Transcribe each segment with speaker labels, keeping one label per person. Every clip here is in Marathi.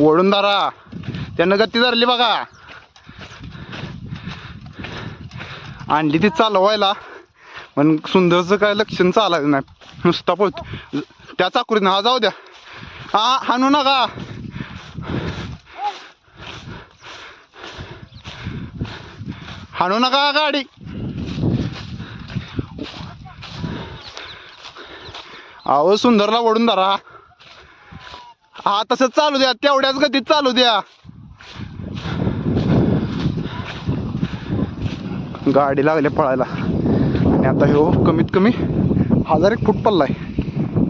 Speaker 1: ओढून धरा. त्यानं गती धरली बघा. आणली ती चालवायला पण सुंदरचं काय लक्षण चालायचं नाही. नुसता पळतो. त्या चाकरीनं हा जाऊ द्या. हा हाणू नका. हाणू नका गाडी. अहो सुंदरला ओढून धरा. हा तसं चालू द्या. तेवढ्याच गतीत चालू द्या. गाडी लागली पळायला. आणि आता ह्यो कमीत कमी हजार एक फूट पडलाय.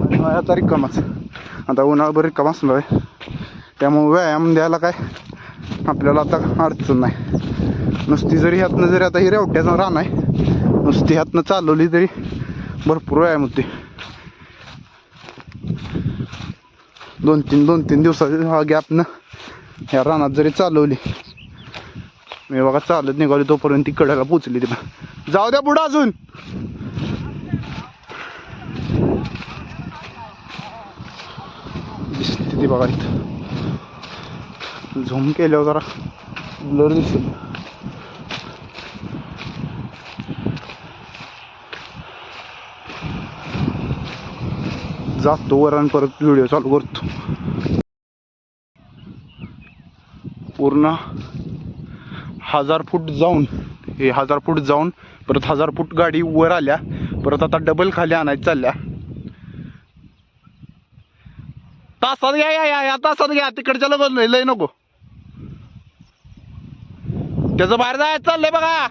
Speaker 1: आणि आता रिकामाच. आता उन्हाळभर रिकाम असणार आहे. त्यामुळे व्यायाम द्यायला काय आपल्याला आता अडचण नाही. नुसती जरी ह्यातनं जरी आता ही रेवट्याचं रान आहे नुसती ह्यातनं चालवली तरी भरपूर व्यायाम होते दोन तीन दोन तीन दिवसाच्या हा गॅपनं ह्या रानात जरी चालवली मी बघा चालत निघाली तोपर्यंत ती कड्याला पोचली ती जाऊ द्या पुढं अजून. दिसते ती बघा इथं. झूम केल्यावर जरा ब्लर दिसेल. जातो वर आणि परत व्हिडिओ चालू करतो. पूर्ण हजार फूट जाऊन हे हजार फूट जाऊन परत हजार फूट गाडी वर आल्या परत आता डबल खाली आणायचं चालल्या. तासात घ्या या या या तासात घ्या तिकडच्या लगत लय लय नको. त्याचं बाहेर जायचं चाललंय बघा.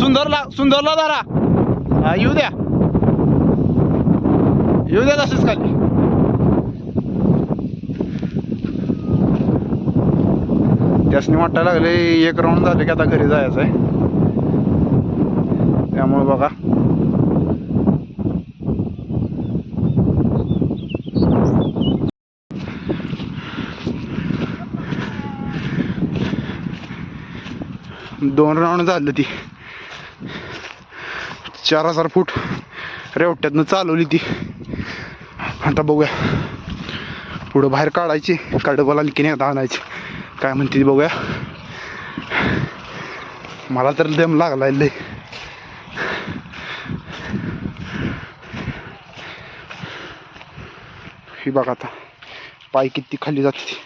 Speaker 1: सुंदरला सुंदरला जरा. येऊ द्या. येऊ द्या तसेच खाली त्यासनी वाटायला लागले एक राऊंड झाले की आता घरी जायचं आहे त्यामुळे बघा. दोन राऊंड झालं ती. चार हजार फूट रेवट्यातनं चालवली ती. आता बघूया. पुढं बाहेर काढायची कडबला की नाही आता आणायची. काय म्हणते ती बघूया. मला तर दम लागलाय लय. ही बघा आता पाय किती खाली जाते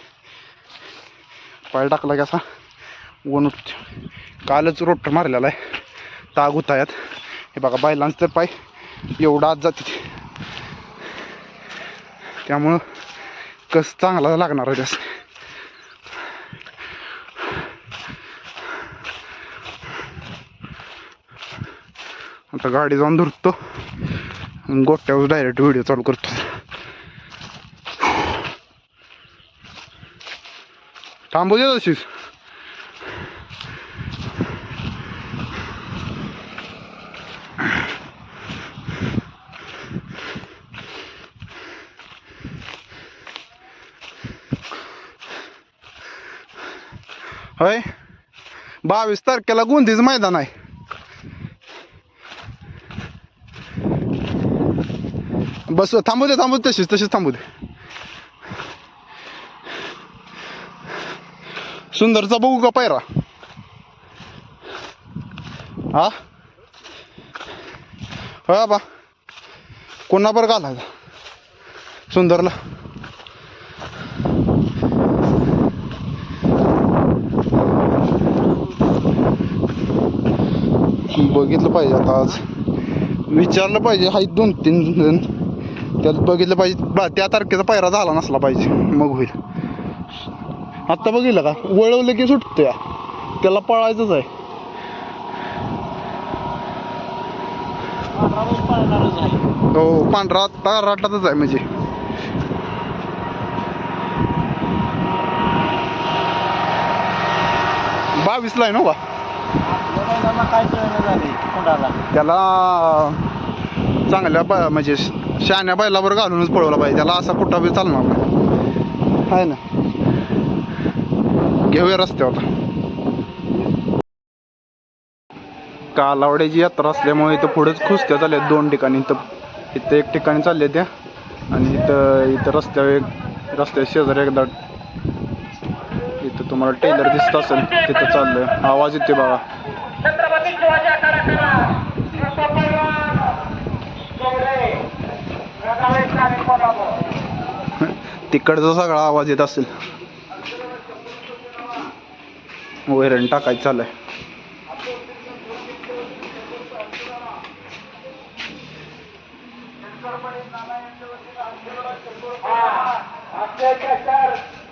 Speaker 1: पाय टाकला की असा वन उठते कालच रोट मारलेला आहे. ताग होतायत. हे बघा बायलांच तर पाय एवढा आत जाते ते. त्यामुळं कस चांगला लागणार आहे त्यास. आता गाडी जाऊन धरतो. गोट्यावर डायरेक्ट व्हिडिओ चालू करतो. थांबू दे तशीच होय? बावीस तारखेला गोंदीच मैदान आहे. बस थांबू दे थांबू तशीच तशीच थांबू दे. सुंदरचा बघू का पायरा? हा? होय बा कोणा बरं घालायचा? सुंदरला. बघितलं पाहिजे आता आज. विचारलं पाहिजे हा दोन तीन जण. त्यात बघितलं पाहिजे बा त्या तारखेचा पायरा झाला नसला पाहिजे मग होईल. आत्ता बघितलं का? वळवलं की सुटतं या त्याला पळायचंच आहे. हो पांढरा आत्ता राटातच आहे म्हणजे. बावीसला आहे ना हो का
Speaker 2: काय झाली कोणाला
Speaker 1: त्याला चांगल्या ब म्हणजे शहाण्या बैलावर घालूनच पळवला पाहिजे. त्याला असा कुठं बी चालणार नाही. आहे ना? घेऊया रस्त्यावर. कालावड्याची यात्रा असल्यामुळे इथं पुढेच खुसत्या चालल्या दोन ठिकाणी. इथं इथं एक ठिकाणी चालल्या त्या. आणि इथं इथं रस्त्यावर एक रस्त्या शेजारी एकदा इथं तुम्हाला टेलर दिसत असेल तिथं चाललंय. आवाज येते
Speaker 3: बाबा
Speaker 1: तिकडचा सगळा आवाज येत असेल. वैरण टाकायचं चाललंय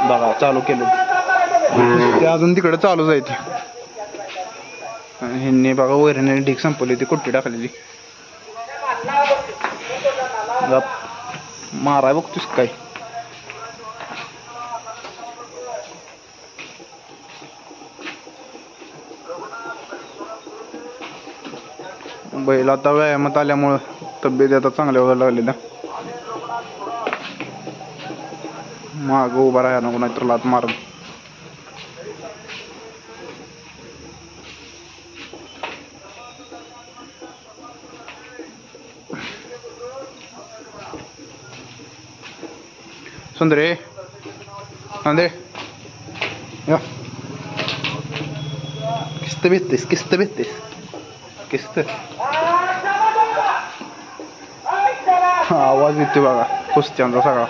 Speaker 1: बघा चालू केलं. ते अजून तिकडे चालूच आहे ते आणि ह्यांनी बघा वैरणीने ढीक संपवली ती कुट्टी टाकलेली. मारा माराय बघतोस काय? बैल आता व्यायामात आल्यामुळं तब्येत आता चांगल्या व्हायला लागलेल्या माग उभा राहा नको नाहीतर लात मारून. सुंदरे नांदे. किस्त भेटतेस किस्त भेटतेस. किस्त. आवाज येते बघा कुस्त्यांचा सगळा.